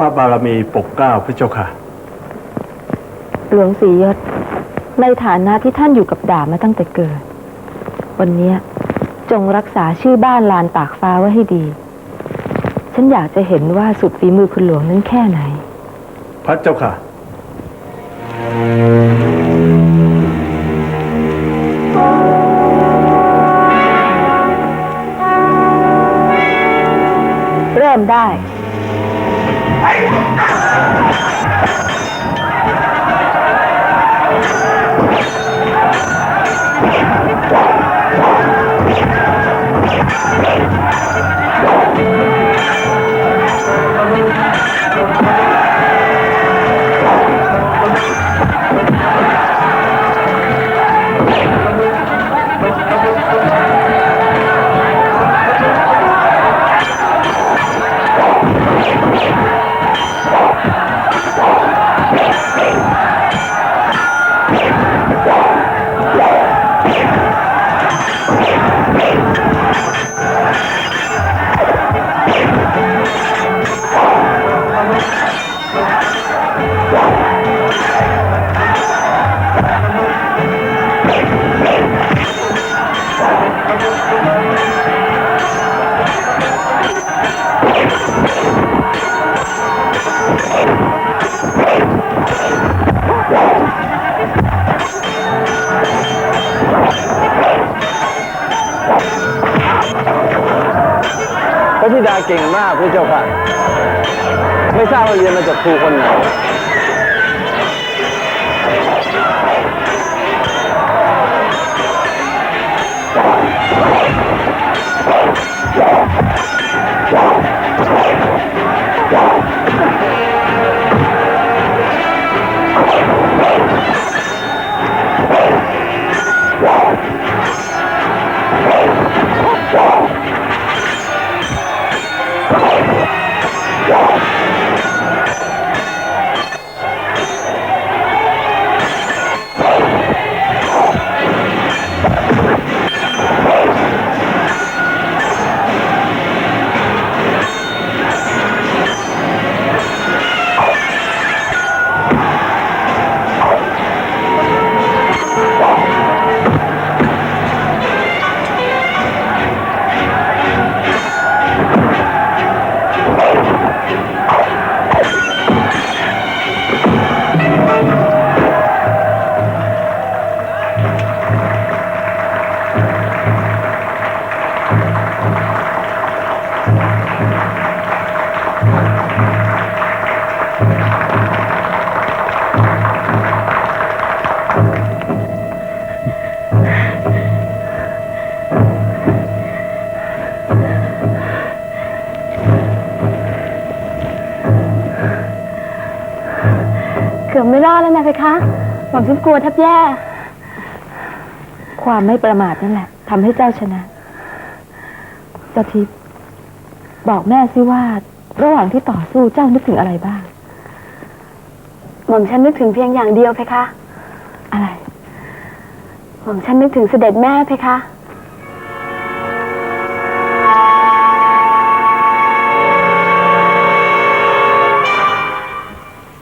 พระบารมีปกเกล้าพระเจ้าค่ะ หลวงศรียศในฐานะที่ท่านอยู่กับดาบมาตั้งแต่เกิด วันเนี้ยจงรักษาชื่อบ้านลานตากฟ้าไว้ให้ดี ฉันอยากจะเห็นว่าสุดฝีมือคุณหลวงนั้นแค่ไหน พระเจ้าค่ะ เริ่มได้ Yeah! ธิดาเก่งมากพระเจ้าค่ะ ไม่ทราบว่าเรียนมาจากครูคนไหน เกือบไม่รอดแล้วนะเพคะหวังฉันกลัวแทบแย่ ความไม่ประมาทนั่นแหละทำให้เจ้าชนะเจ้าทิพย์บอกแม่สิว่า ระหว่างที่ต่อสู้เจ้านึกถึงอะไรบ้าง หม่อมฉันนึกถึงเพียงอย่างเดียวเพคะ อะไร หม่อมฉันนึกถึงเสด็จแม่เพคะ